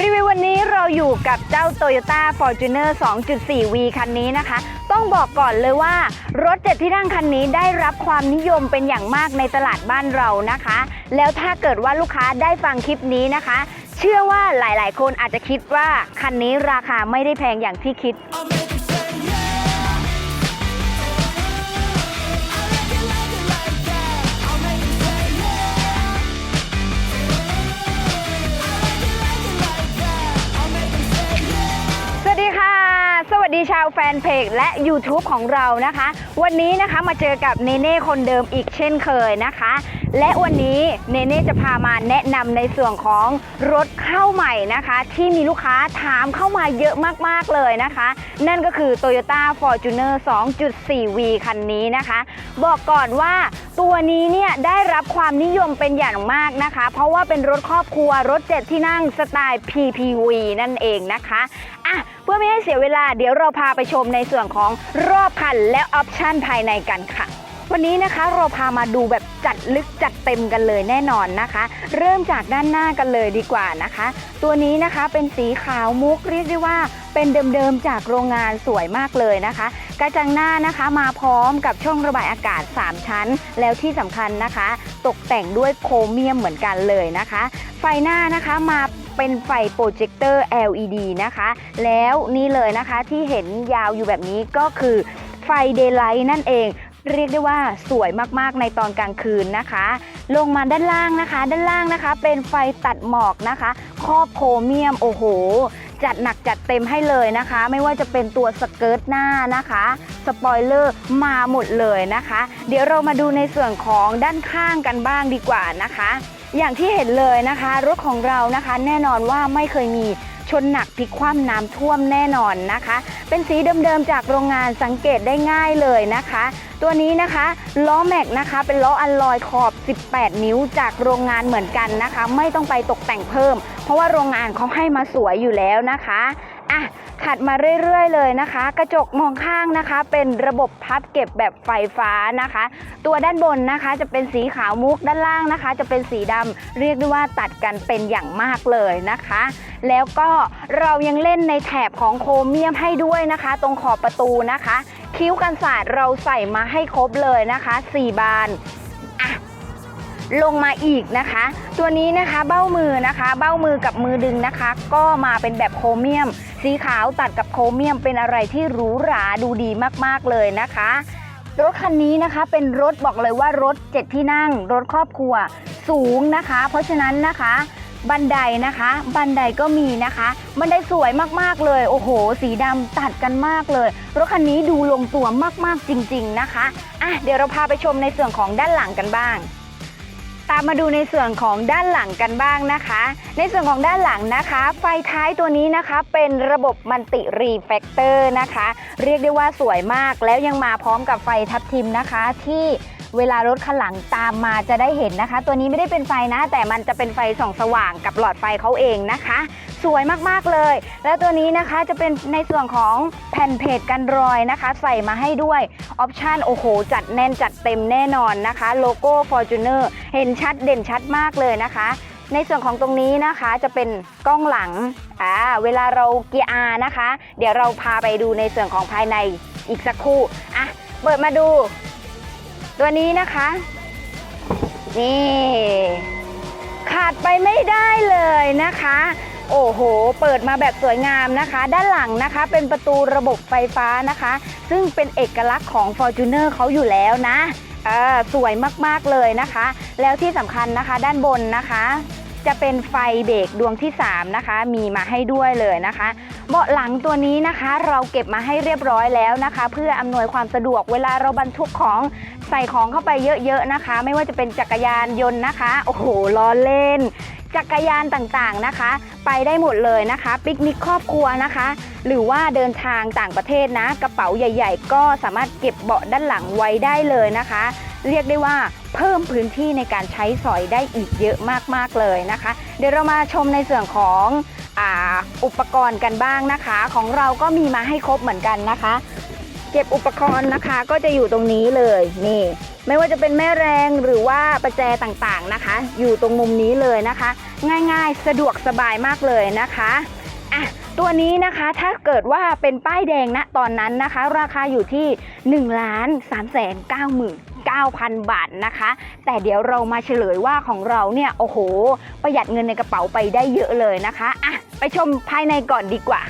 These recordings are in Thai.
รีวิววันนี้เราอยู่กับเจ้า Toyota Fortuner 2.4V คันนี้นะคะ ต้องบอกก่อนเลยว่า รถเจ็ดที่นั่งคันนี้ได้รับความนิยมเป็นอย่างมากในตลาดบ้านเรานะคะ แล้วถ้าเกิดว่าลูกค้าได้ฟังคลิปนี้นะคะ เชื่อว่าหลายๆ คนอาจจะคิดว่าคันนี้ราคาไม่ได้แพงอย่างที่คิด นเพจและ YouTube ของเรานะคะ วันนี้นะคะมาเจอกับเนเน่คนเดิมอีกเช่นเคยนะคะ และวันนี้เนเน่จะพามาแนะนำในส่วนของรถเข้าใหม่นะคะ ที่มีลูกค้าถามเข้ามาเยอะมากๆเลยนะคะ นั่นก็คือ Toyota Fortuner 2.4V คันนี้นะคะ บอกก่อนว่าตัวนี้เนี่ยได้รับความนิยมเป็นอย่างมากนะคะ เพราะว่าเป็นรถครอบครัวรถเจ็ดที่นั่งสไตล์ PPV นั่นเองนะคะอะ เพื่อไม่ให้เสียเวลาเดี๋ยวเราพาไปชมในส่วนของรอบคันและออปชันภายในกันค่ะ วันนี้นะคะเราพามาดูแบบจัดลึกจัดเต็มกันเลยแน่นอนนะคะ เริ่มจากด้านหน้ากันเลยดีกว่านะคะ ตัวนี้นะคะเป็นสีขาวมุกเรียกได้ว่าเป็นเดิมๆจากโรงงานสวยมากเลยนะคะ กระจังหน้านะคะมาพร้อมกับช่องระบายอากาศ 3 ชั้น แล้วที่สำคัญนะคะ ตกแต่งด้วยโครเมียมเหมือนกันเลยนะคะ ไฟหน้านะคะมา เป็นไฟโปรเจคเตอร์ LED นะคะ แล้วนี่เลยนะคะที่เห็นยาวอยู่แบบนี้ก็คือไฟเดย์ไลท์นั่นเองเรียกได้ว่าสวยมากๆในตอนกลางคืนนะคะ ลงมาด้านล่างนะคะ ด้านล่างนะคะ เป็นไฟตัดหมอกนะคะ ครอบโครเมียมโอ้โห จัดหนักจัดเต็มให้เลยนะคะ ไม่ว่าจะเป็นตัวสเกิร์ตหน้านะคะ สปอยเลอร์มาหมดเลยนะคะ เดี๋ยวเรามาดูในส่วนของด้านข้างกันบ้างดีกว่านะคะ อย่างที่เห็นเลยนะคะ รถของเรานะคะแน่นอนว่าไม่เคยมีชนหนักพลิกคว่ำน้ำท่วมแน่นอนนะคะ เป็นสีเดิมๆจากโรงงานสังเกตได้ง่ายเลยนะคะ ตัวนี้นะคะล้อแม็กนะคะ เป็นล้ออัลลอยขอบ 18 นิ้วจากโรงงานเหมือนกันนะคะ ไม่ต้องไปตกแต่งเพิ่ม เพราะว่าโรงงานเขาให้มาสวยอยู่แล้วนะคะ อะถัดมาเรื่อยๆเลยนะคะ กระจกมองข้างนะคะ เป็นระบบพับเก็บแบบไฟฟ้านะคะ ตัวด้านบนนะคะจะเป็นสีขาวมุกด้านล่างนะคะ จะเป็นสีดำเรียกได้ว่าตัดกันเป็นอย่างมากเลยนะคะ แล้วก็เรายังเล่นในแถบของโครเมียมให้ด้วยนะคะ ตรงขอบประตูนะคะ คิ้วกันศาสตร์เราใส่มาให้ครบเลยนะคะ 4 บาน ลงมาอีกนะคะ ตัวนี้นะคะเบ้ามือนะคะ เบ้ามือกับมือดึงนะคะ ก็มาเป็นแบบโครเมียม สีขาวตัดกับโครเมียมเป็นอะไรที่หรูหราดูดีมากๆเลยนะคะรถคันนี้นะคะเป็นรถบอกเลยว่ารถเจ็ดที่นั่ง รถครอบครัวสูงนะคะ เพราะฉะนั้นนะคะ บันไดนะคะ บันไดก็มีนะคะ บันไดสวยมากๆเลย โอ้โห สีดำตัดกันมากเลย รถคันนี้ดูลงตัวมากๆจริง ๆนะคะอะเดี๋ยวเราพาไปชมในส่วนของด้านหลังกันบ้าง ตามมาดูในส่วนของด้านหลังกันบ้างนะคะ ในส่วนของด้านหลังนะคะ ไฟท้ายตัวนี้นะคะเป็นระบบมันติรีแฟกเตอร์นะคะ เรียกได้ว่าสวยมากแล้วยังมาพร้อมกับไฟทับทิมนะคะที่ เวลารถคันหลังตามมาจะได้เห็นนะคะ ตัวนี้ไม่ได้เป็นไฟนะ แต่มันจะเป็นไฟส่องสว่างกับหลอดไฟเขาเองนะคะ สวยมากๆเลย แล้วตัวนี้นะคะจะเป็นในส่วนของแผ่นเพจกันรอยนะคะ ใส่มาให้ด้วยออปชันโอ้โห จัดแน่นจัดเต็มแน่นอนนะคะ โลโก้ Fortuner เห็นชัดเด่นชัดมากเลยนะคะในส่วนของตรงนี้นะคะจะเป็นกล้องหลัง อ่า เวลาเราเกียร์ R นะคะ เดี๋ยวเราพาไปดูในส่วนของภายในอีกสักครู่ อะ เปิดมาดู ตัวนี้นะคะ นี่ ขาดไปไม่ได้เลยนะคะ โอ้โห เปิดมาแบบสวยงามนะคะ ด้านหลังนะคะเป็นประตูระบบไฟฟ้านะคะ ซึ่งเป็นเอกลักษณ์ของ Fortuner เขาอยู่แล้วนะสวยมากๆเลยนะคะ แล้วที่สำคัญนะคะด้านบนนะคะ จะเป็นไฟเบรกดวงที่ 3 นะคะ มีมาให้ด้วยเลยนะคะ เบาะหลังตัวนี้นะคะ เราเก็บมาให้เรียบร้อยแล้วนะคะ เพื่ออำนวยความสะดวกเวลาเราบรรทุกของใส่ของเข้าไปเยอะๆนะคะ ไม่ว่าจะเป็นจักรยานยนต์นะคะ โอ้โหล้อเล่น จักรยานต่างๆนะคะ ไปได้หมดเลยนะคะปิกนิกครอบครัวนะคะ หรือว่าเดินทางต่างประเทศนะ กระเป๋าใหญ่ ๆ ก็สามารถเก็บเบาะด้านหลังไว้ได้เลยนะคะ เรียกได้ว่าเพิ่มพื้นที่ในการใช้สอยได้อีกเยอะมากๆเลยนะคะ เดี๋ยวเรามาชมในส่วนของอ,อุปกรณ์กันบ้างนะคะ ของเราก็มีมาให้ครบเหมือนกันนะคะ เก็บอุปกรณ์นะคะก็จะอยู่ตรงนี้เลยนี่ไม่ว่าจะเป็นแม่แรงหรือว่าประแจต่างๆนะคะ อยู่ตรงมุมนี้เลยนะคะ ง่ายๆ สะดวกสบายมากเลยนะคะ ตัวนี้นะคะถ้าเกิดว่าเป็นป้ายแดงณตอนนั้นนะคะ ราคาอยู่ที่ 1 ล้าน3 9 9 9,000 บาทนะคะ แต่เดี๋ยวเรามาเฉลยว่าของเราเนี่ย โอ้โห ประหยัดเงินในกระเป๋าไปได้เยอะเลยนะคะอะไปชมภายในก่อนดีกว่า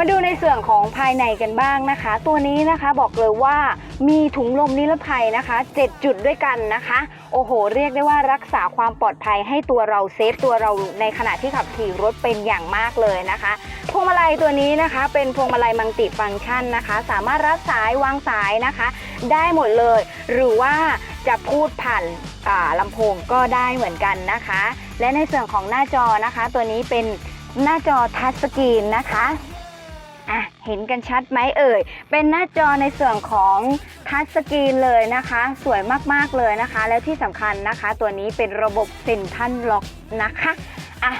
มาดูในส่วนของภายในกันบ้างนะคะ ตัวนี้นะคะบอกเลยว่ามีถุงลมนิรภัยนะคะ 7 จุดด้วยกันนะคะ โอ้โห เรียกได้ว่ารักษาความปลอดภัยให้ตัวเราเซฟตัวเราในขณะที่ขับขี่รถเป็นอย่างมากเลยนะคะพวงมาลัยตัวนี้นะคะ เป็นพวงมาลัยมัลติฟังก์ชันนะคะ สามารถรับสายวางสายนะคะ ได้หมดเลย หรือว่าจะพูดผ่านาลำโพงก็ได้เหมือนกันนะคะ และในส่วนของหน้าจอนะคะ ตัวนี้เป็นหน้าจอทัชสกรีนนะคะ อะเห็นกันชัดไหมเอ่ย เป็นหน้าจอในส่วนของทัชสกรีนเลยนะคะ สวยมากๆเลยนะคะ แล้วที่สำคัญนะคะ ตัวนี้เป็นระบบเซ็นทรัลล็อกนะคะอะ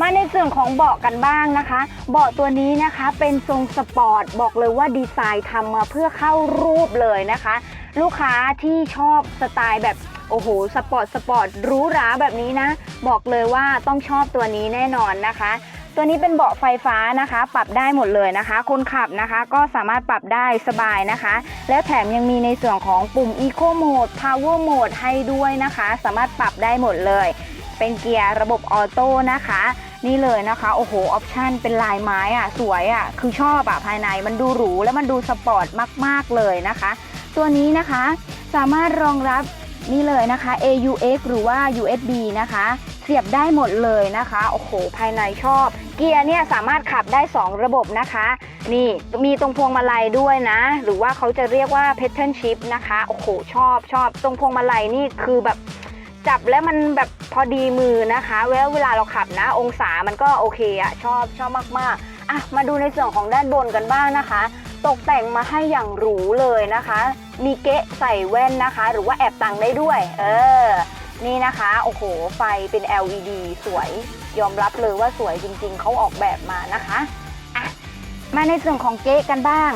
มาในส่วนของเบาะกันบ้างนะคะ เบาะตัวนี้นะคะเป็นทรงสปอร์ต บอกเลยว่าดีไซน์ทำมาเพื่อเข้ารูปเลยนะคะ ลูกค้าที่ชอบสไตล์แบบโอ้โหสปอร์ตสปอร์ตรูหราแบบนี้นะ บอกเลยว่าต้องชอบตัวนี้แน่นอนนะคะ ตัวนี้เป็นเบาะไฟฟ้านะคะ ปรับได้หมดเลยนะคะ คนขับนะคะก็สามารถปรับได้สบายนะคะ แล้วแถมยังมีในส่วนของปุ่ม Eco Mode Power Mode ให้ด้วยนะคะ สามารถปรับได้หมดเลย เป็นเกียร์ระบบออโต้นะคะ นี่เลยนะคะ โอ้โห ออปชันเป็นลายไม้อะ สวยอะ คือชอบอะ ภายในมันดูหรู แล้วมันดูสปอร์ตมาก ๆ เลยนะคะ ตัวนี้นะคะสามารถรองรับนี่เลยนะคะ AUX หรือว่า USB นะคะ เสียบได้หมดเลยนะคะ โอ้โห ภายในชอบ เกียร์เนี่ยสามารถขับได้ 2 ระบบนะคะ นี่มีตรงพวงมาลัยด้วยนะ หรือว่าเขาจะเรียกว่า pattern shift นะคะ โอ้โห ชอบชอบ ตรงพวงมาลัยนี่คือแบบจับแล้วมันแบบพอดีมือนะคะแล้วเวลาเราขับนะ องศามันก็โอเคอะชอบชอบมากๆอะมาดูในส่วนของด้านบนกันบ้างนะคะ ตกแต่งมาให้อย่างหรูเลยนะคะ มีเก๊ะใส่แว่นนะคะ หรือว่าแอบตังได้ด้วย เออ นี่นะคะ โอ้โห ไฟเป็น LED สวย ยอมรับเลยว่าสวยจริงๆ เขาออกแบบมานะคะอะมาในส่วนของเก๊ะกันบ้าง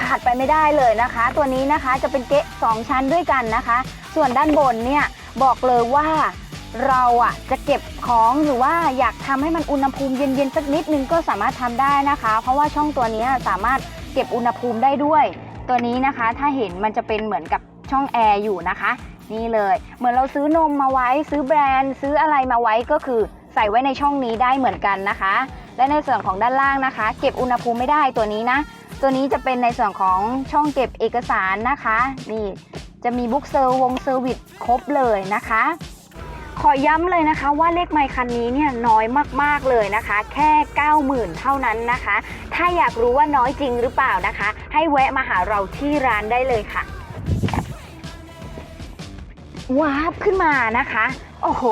ขาดไปไม่ได้เลยนะคะ ตัวนี้นะคะจะเป็นเก๊ะ2ชั้นด้วยกันนะคะ ส่วนด้านบนเนี่ยบอกเลยว่าเราอะจะเก็บของหรือว่าอยากทำให้มันอุณหภูมิเย็นๆสักนิดนึงก็สามารถทำได้นะคะ เพราะว่าช่องตัวนี้สามารถเก็บอุณหภูมิได้ด้วย ตัวนี้นะคะถ้าเห็นมันจะเป็นเหมือนกับช่องแอร์อยู่นะคะ นี่เลย เหมือนเราซื้อนมมาไว้ซื้อแบรนด์ ซื้ออะไรมาไว้ก็คือใส่ไว้ในช่องนี้ได้เหมือนกันนะคะ และในส่วนของด้านล่างนะคะ เก็บอุณหภูมิไม่ได้ตัวนี้นะ ตัวนี้จะเป็นในส่วนของช่องเก็บเอกสารนะคะ นี่จะมีบุ๊กเซอร์วงเซอร์วิสครบเลยนะคะ ขอย้ำเลยนะคะว่าเลขไมค์คันนี้เนี่ยน้อยมากๆเลยนะคะ แค่ 90,000 เท่านั้นนะคะ ถ้าอยากรู้ว่าน้อยจริงหรือเปล่านะคะ ให้แวะมาหาเราที่ร้านได้เลยค่ะ วาร์ปขึ้นมานะคะ โอ้โห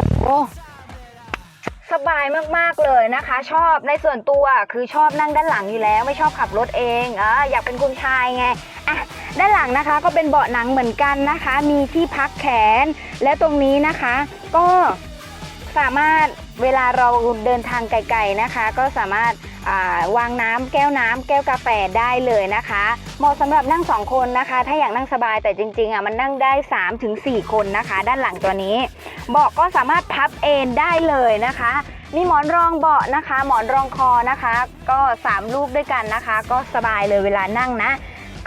สบายมากๆเลยนะคะ ชอบในส่วนตัวคือชอบนั่งด้านหลังอยู่แล้ว ไม่ชอบขับรถเองเอออยากเป็นคุณชายไงอะด้านหลังนะคะก็เป็นเบาะหนังเหมือนกันนะคะ มีที่พักแขน และตรงนี้นะคะ ก็สามารถ เวลาเราเดินทางไกลๆนะคะ ก็สามารถวางน้ำแก้วน้ำแก้วกาแฟได้เลยนะคะ เหมาะสำหรับนั่ง 2 คนนะคะ ถ้าอยากนั่งสบายแต่จริงๆอะมันนั่งได้ 3-4 คนนะคะ ด้านหลังตัวนี้เบาะก็สามารถพับเอนได้เลยนะคะมีหมอนรองเบาะนะคะ หมอนรองคอนะคะ ก็ 3 ลูกด้วยกันนะคะ ก็สบายเลยเวลานั่งนะ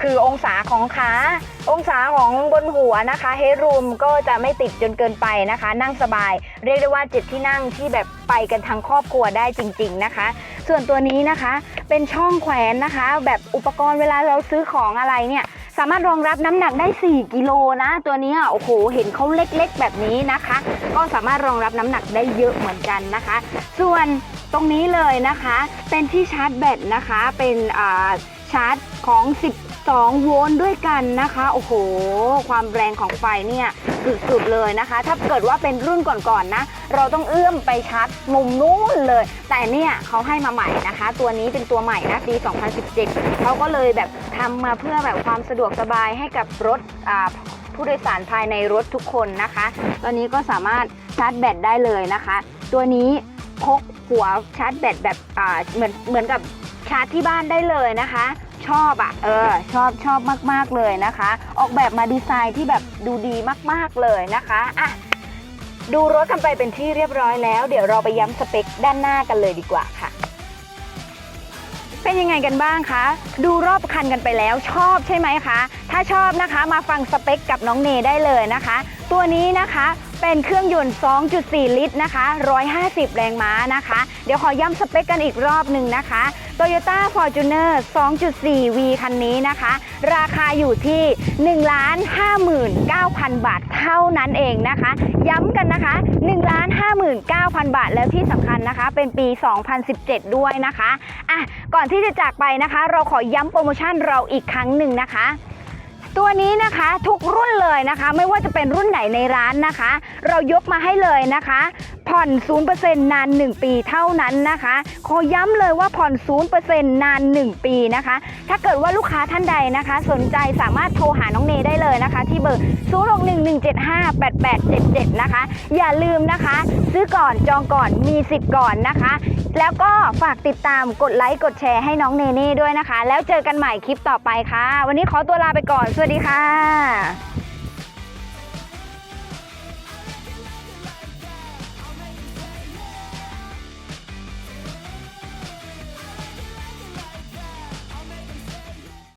คือองศาของขา องศาของบนหัวนะคะเฮดรูมก็จะไม่ติดจนเกินไปนะคะ นั่งสบาย เรียกได้ว่าเจ็ดที่นั่งที่แบบไปกันทั้งครอบครัวได้จริง ๆนะคะ ส่วนตัวนี้นะคะเป็นช่องแขวนนะคะ แบบอุปกรณ์เวลาเราซื้อของอะไรเนี่ยสามารถรองรับน้ำหนักได้ 4 กิโลนะ ตัวนี้โอ้โห เห็นเขาเล็กๆ แบบนี้นะคะ ก็สามารถรองรับน้ำหนักได้เยอะเหมือนกันนะคะ ส่วนตรงนี้เลยนะคะ เป็นที่ชาร์จแบตนะคะ เป็นอ่าชาร์จของ 2 โวลต์ด้วยกันนะคะ โอ้โห ความแรงของไฟเนี่ยสุดๆเลยนะคะ ถ้าเกิดว่าเป็นรุ่นก่อนๆนะ เราต้องเอื้อมไปชาร์จมุมนู้นเลย แต่เนี่ยเขาให้มาใหม่นะคะ ตัวนี้เป็นตัวใหม่นะปี 2017 เขาก็เลยแบบทำมาเพื่อแบบความสะดวกสบายให้กับรถผู้โดยสารภายในรถทุกคนนะคะตัวนี้ก็สามารถชาร์จแบตได้เลยนะคะ ตัวนี้พกหัวชาร์จแบตแบบเหมือนเหมือนกับ ชาร์จที่บ้านได้เลยนะคะ ชอบอะ่ะเออชอบชอบมากๆเลยนะคะ ออกแบบมาดีไซน์ที่แบบดูดีมากๆเลยนะคะอะดูรถกันไปเป็นที่เรียบร้อยแล้ว เดี๋ยวเราไปย้ำสเปคด้านหน้ากันเลยดีกว่าค่ะ เป็นยังไงกันบ้างคะ ดูรอบคันกันไปแล้วชอบใช่ไหมคะ ถ้าชอบนะคะมาฟังสเปคกับน้องเนได้เลยนะคะ ตัวนี้นะคะ เป็นเครื่องยนต์ 2.4 ลิตรนะคะ 150 แรงม้านะคะ เดี๋ยวขอย้ำสเปคกันอีกรอบหนึ่งนะคะ Toyota Fortuner 2.4V คันนี้นะคะ ราคาอยู่ที่ 1 59,000 บาทเท่านั้นเองนะคะ ย้ำกันนะคะ 1 59,000 บาทแล้วที่สำคัญนะคะ เป็นปี 2017 ด้วยนะคะ อะ ก่อนที่จะจากไปนะคะ เราขอย้ำโปรโมชั่นเราอีกครั้งหนึ่งนะคะ ตัวนี้นะคะทุกรุ่นเลยนะคะ ไม่ว่าจะเป็นรุ่นไหนในร้านนะคะ เรายกมาให้เลยนะคะ ผ่อน 0%นาน 1 ปีเท่านั้นนะคะ ขอย้ำเลยว่าผ่อน 0%นาน 1 ปีนะคะ ถ้าเกิดว่าลูกค้าท่านใดนะคะ สนใจสามารถโทรหาน้องเนได้เลยนะคะ ที่เบอร์ 0611758877 นะคะ อย่าลืมนะคะ ซื้อก่อนจองก่อนมีสิทธิ์ก่อนนะคะ แล้วก็ฝากติดตามกดไลค์กดแชร์ให้น้องเนเน่ด้วยนะคะ แล้วเจอกันใหม่คลิปต่อไปค่ะ วันนี้ขอตัวลาไปก่อน สวัสดีค่ะ